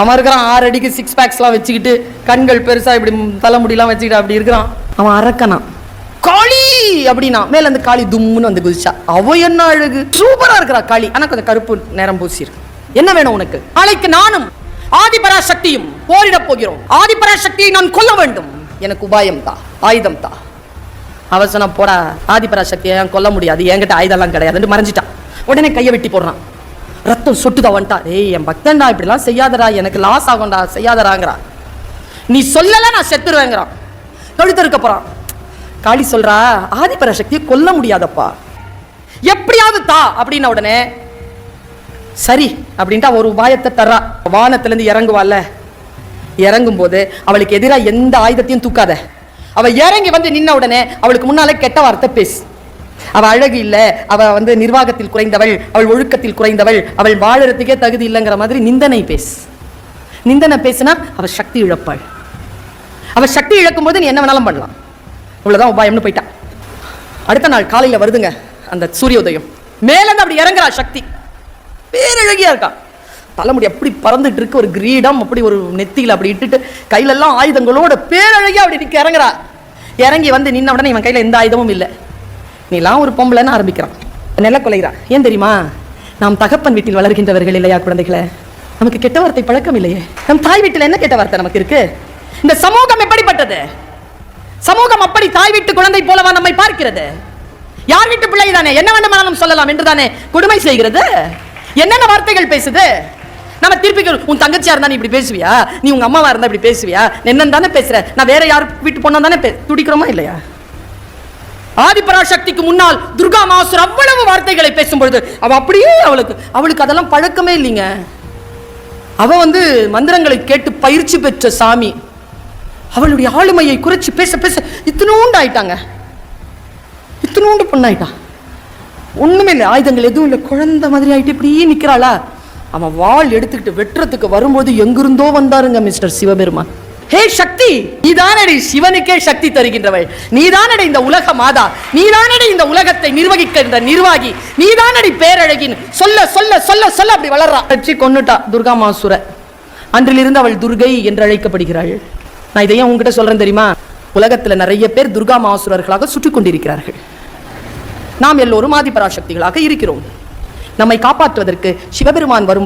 அவன் இருக்கிறான் ஆறு அடிக்கு சிக்ஸ் பேக்ஸ்லாம் வச்சுக்கிட்டு கண்கள் பெருசாக இப்படி தலைமுடிலாம் வச்சுக்கிட்டு அப்படி இருக்கிறான். அவன் அரக்கனான். காளி அப்படின்னா மேலே அந்த காளி தும்முன்னு வந்து குதிச்சா. அவ என்ன அழகு? சூப்பராக இருக்கிறா காளி. ஆனால் கொஞ்சம் கருப்பு நேரம் பூசிருக்கு என்ன வேணும் உனக்கு? நாளைக்கு நானும் ஆதிபரா சக்தியும் போரிடப் போகிறோம். ஆதிபரா சக்தியை நான் கொல்ல வேண்டும். எனக்கு உபாயம் தா ஆயுதம் தா அவசனம் போடா ஆதிபரா சக்தியை கொல்ல முடியாது. என்கிட்ட ஆயுதம்லாம் கிடையாதுன்னு மறைஞ்சிட்டான். உடனே கையை வெட்டி போடுறான். ரத்தம் சொட்டுதா வந்துட்டா? ஏய் என் பக்தன்டா இப்படிலாம் செய்யாதடா எனக்கு லாஸ் ஆகும்டா செய்யாதடாங்கிறா. நீ சொல்லலை நான் செத்துருவேங்கிறான். கழுத்து இருக்க காளி சொல்கிறா ஆதிபர சக்தியை கொல்ல முடியாதப்பா. எப்படியாவது தா அப்படின்ன உடனே சரி அப்படின்ட்டு ஒரு உபாயத்தை தர்றா. வானத்துலேருந்து இறங்குவாள்ல இறங்கும் போது அவளுக்கு எதிராக எந்த ஆயுதத்தையும் தூக்காத. அவள் இறங்கி வந்து நின்ன உடனே அவளுக்கு முன்னாலே கெட்ட வார்த்தை பேசு. அவள் அழகு இல்லை அவள் வந்து நிர்வாகத்தில் குறைந்தவள் அவள் ஒழுக்கத்தில் குறைந்தவள் அவள் வாழறதுக்கே தகுதி இல்லைங்கிற மாதிரி நிந்தனை பேசு. நிந்தனை பேசினா அவள் சக்தி இழப்பாள். அவள் சக்தி இழக்கும் போது நீ என்ன வேணாலும் பண்ணலாம். இவ்வளோதான் உபாயம்னு போயிட்டான் அடுத்த நாள் காலையில் வருதுங்க அந்த சூரிய உதயம் மேலேருந்து அப்படி இறங்குறா சக்தி. பேரழகியா இருக்கா. தலைமுடி அப்படி பறந்துட்டு இருக்கு ஒரு கிரீடம் அப்படி ஒரு நெத்தியில் அப்படி இட்டுட்டு கையிலெல்லாம் ஆயுதங்களோட பேரழகியா அப்படி இறங்குறா. இறங்கி வந்து நின்ன உடனே இவன் கையில் எந்த ஆயுதமும் இல்லை. நீலாம் ஒரு பொம்பளைன்னு ஆரம்பிக்கிறான். நில கொலைகிறா ஏன் தெரியுமா? நாம் தகப்பன் வீட்டில் வளர்கின்றவர்கள் இல்லையா குழந்தைகளை? நமக்கு கெட்ட வார்த்தை பழக்கம் இல்லையே. நம் தாய் வீட்டில் என்ன கெட்ட வார்த்தை நமக்கு இருக்கு? இந்த சமூகம் எப்படிப்பட்டது? சமூகம் அப்படி தாய் வீட்டு குழந்தை போலவா நம்மை பார்க்கிறது? யார் வீட்டு பிள்ளை தானே? என்ன வேண்டுமானாலும் சொல்லலாம் என்று தானே கொடுமை செய்கிறது? என்னென்ன வார்த்தைகள் பேசுது? நம்ம திருப்பி உன் தங்கச்சியா இருந்தா நீ இப்படி பேசுவியா? நீ உங்க அம்மாவா இருந்தா இப்படி பேசுவியா? என்னன்னு தானே பேசுற. நான் வேற யார் வீட்டு பொண்ணா தானே பே- துடிக்கிறோமா இல்லையா? ஆதிபராசக்திக்கு முன்னால் துர்கா மாசுர் அவ்வளவு வார்த்தைகளை பேசும்பொழுது அவள் அப்படியே அவளுக்கு அவளுக்கு அதெல்லாம் பழக்கமே இல்லைங்க. அவ வந்து மந்திரங்களை கேட்டு பயிற்சி பெற்ற சாமி. அவளுடைய ஆளுமையை குறைச்சி பேச பேச இத்தனோண்டு ஆயிட்டாங்க. இத்தனோண்டு பொண்ணாயிட்டா. ஒண்ணுமே இல்லை ஆயுதங்கள் எதுவும் இல்லை குழந்தை மாதிரி ஆயிட்டு இப்படியே நிக்கிறாளா? அவன் வாள் எடுத்துக்கிட்டு வெட்டுறதுக்கு வரும்போது எங்கிருந்தோ வந்தாருங்க மிஸ்டர் சிவபெருமான். ஹே சக்தி நீதானடி சிவனுக்கே சக்தி தருகின்றவள். நீதானடி இந்த உலக மாதா நீதானடி இந்த உலகத்தை நிர்வகிக்கின்ற நிர்வாகி நீதானடி பேரழகின் சொல்ல சொல்ல சொல்ல சொல்ல அப்படி வளர்றா. வச்சு கொன்னுட்டா துர்கா மாசுர. அன்றிலிருந்து அவள் துர்கை என்று அழைக்கப்படுகிறாள். நான் இதையும் உங்ககிட்ட சொல்றேன் தெரியுமா? உலகத்துல நிறைய பேர் துர்கா மாசுரர்களாக சுற்றி கொண்டிருக்கிறார்கள். நாம் எல்லோரும் ஆதிபராசக்திகளாக இருக்கிறோம். நம்மை காப்பாற்றுவதற்கு சிவபெருமான் வரும்